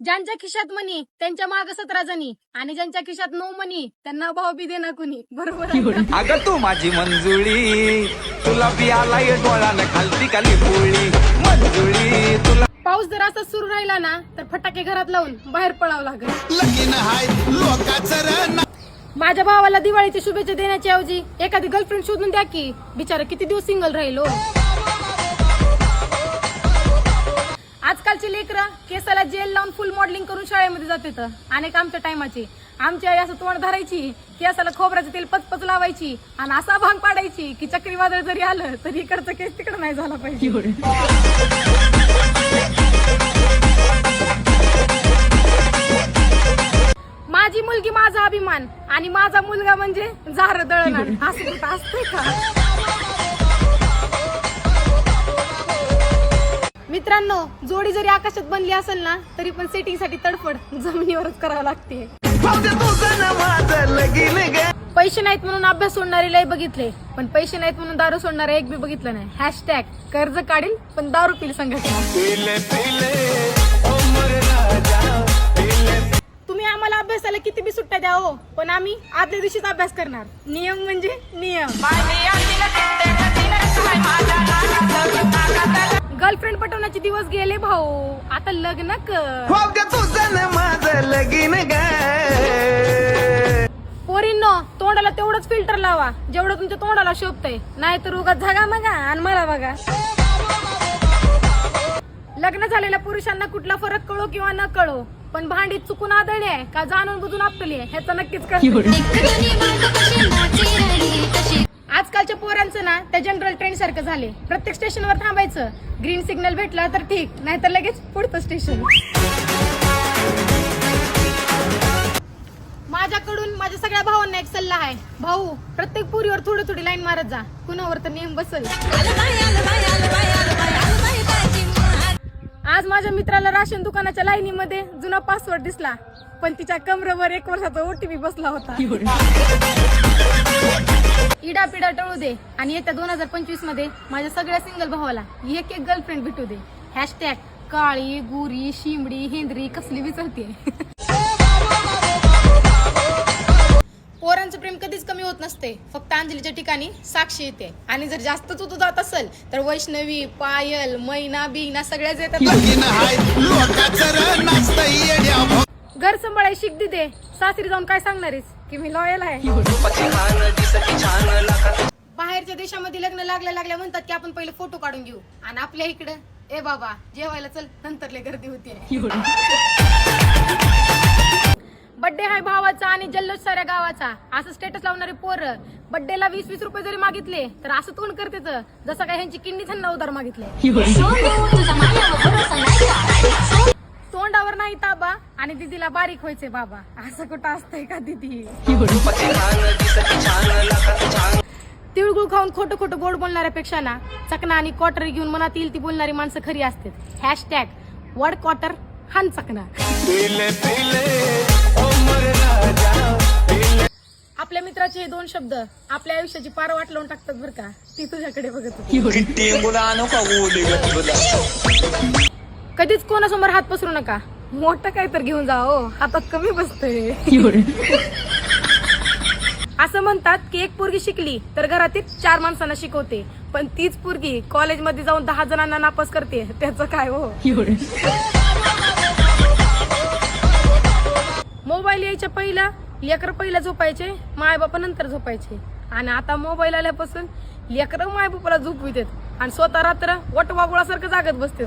ज्यांच्या खिशात मनी त्यांच्या माग सतरा जणी. आणि ज्यांच्या खिशात नऊ मनी त्यांना भाव बी देना कुणी. बरोबर आहे का? अगं तू माझी मंजुळी. तुला पियाला ये डोळ्यानं खालती खाली पोळी. मंजुळी तुला पाऊस जर असा सुरू राहिला ना तर फटाके घरात लावून बाहेर पळावं लागेल. लगीन हाय लोकाचं रण. माझ्या भावाला दिवाळीची शुभेच्छा देण्याच्या ऐवजी एखादी गर्लफ्रेंड शोधून द्या की बिचारा किती दिवस सिंगल राहिलो आजकालची लेकरं केसाला जेल लावून फुल मॉडेलिंग करून शाळेमध्ये जाते तर अनेक आमच्या टायमाची आमची आई असं तोंड धरायची केसाला खोबऱ्याचं तेल पचपच लावायची आणि असा भांग पाडायची की चक्रीवादळ जरी आलं तरी इकडचं केस तिकडं नाही झाला पाहिजे. माझी मुलगी माझा अभिमान आणि माझा मुलगा म्हणजे झार दळणार असं असतंय का? मित्रांनो जोडी जरी आकाशात बनली असेल ना तरी पण सेटिंगसाठी तडफड जमिनीवरच करावं लागते पैसे नाहीत म्हणून अभ्यास सोडणारे लय बघितले पण पैसे नाहीत म्हणून दारू सोडणारे एक बी बघितलं नाही हॅशटॅग कर्ज काढील पण दारू पिल संघटना तुम्ही आम्हाला अभ्यासाला किती बी सुट्ट्या द्या हो पण आम्ही आदल्या दिवशीच अभ्यास करणार नियम म्हणजे नियम गर्लफ्रेंड पटवण्याचे दिवस गेले भाऊ. आता लग्न कर. पोरींनो तोंडाला तेवढंच फिल्टर लावा. जेवढं तुमच्या तोंडाला शोभतंय. नाही तर उगा झगा मगा आणि मला बघा. लग्न झालेल्या पुरुषांना कुठला फरक कळो किंवा न कळो पण भांडीत चुकून आदळली आहे का जाणून बुजून आपली आहे ह्याचं नक्कीच कळतं. आजकालच्या ना त्या जनरल ट्रेन सारखं झाले. प्रत्येक स्टेशनवर थांबायचं. ग्रीन सिग्नल भेटला तर ठीक नाहीतर लगेच पुढचं स्टेशन माझ्याकडून माझ्या सगळ्या भावांना एक सल्ला आहे. भाऊ प्रत्येक पुरीवर थोडी थोडी लाईन मारत जा. कुणावर तर नेम बसल. आज माझ्या मित्राला राशन दुकानाच्या लाईनीमध्ये जुना पासवर्ड दिसला. पण तिच्या कमरेवर एक वर्षाचा ओटीपी बसला होता. इडा पिडा टळू दे आणि येत्या दोन हजार पंचवीसमध्ये माझ्या सगळ्या सिंगल भावाला एक एक गर्लफ्रेंड भेटू दे. हॅशटॅग काळी गुरी शिमडी हेंद्री कसली विचारते पोरांचं प्रेम कधीच कमी होत नसते. फक्त अंजलीच्या ठिकाणी साक्षी येते. आणि जर जास्तच तू जात असेल तर वैष्णवी पायल मैना बिना सगळ्याच येतात. घर सांभाळाय शिक दिदे सासरी जाऊन काय सांगणारीस की मी लॉयल आहे. बाहेरच्या देशामध्ये लग्न लागल्या लागल्या म्हणतात की आपण पहिले फोटो काढून घेऊ. आणि आपल्या इकडं ए बाबा जेवायला चल नंतर लय गर्दी होती बड्डे हाय भावाचा आणि जल्लोष साऱ्या गावाचा. असं स्टेटस लावणारे पोर बड्डेला वीस वीस रुपये जरी मागितले तर असं तोंड करते तर जसं काय ह्यांची किडनी थंड उधार मागितले. नाही ताबा आणि दिदीला बारीक व्हायचे बाबा. असं कुठं असतंय का दिदी? तिळगुळ खाऊन खोटं खोटं गोड बोलणाऱ्यापेक्षा ना चकना आणि क्वार्टर घेऊन मनात येईल ती बोलणारी माणसं खरी असतात. हॅशटॅग वड क्वार्टर हान चकना. आपल्या मित्राचे हे दोन शब्द आपल्या आयुष्याची पार वाट लावून टाकतात बरं का? ती तुझ्याकडे बघत होती. कधीच कोणासमोर हात पसरू नका. मोठं काय तर घेऊन जा हो. हातात कमी बसतंय. असं म्हणतात की एक पोरगी शिकली तर घरातील चार माणसांना शिकवते. पण तीच पोरगी कॉलेजमध्ये जाऊन दहा जणांना नापास करते. त्याचं काय हो? मोबाईल यायच्या पहिला लेकर पहिला झोपायचे माय बापा नंतर झोपायचे. आणि आता मोबाईल आल्यापासून लेकर माय बापाला झोपू देत आणि स्वतः रात्र वट वागुळासारखं जागत बसते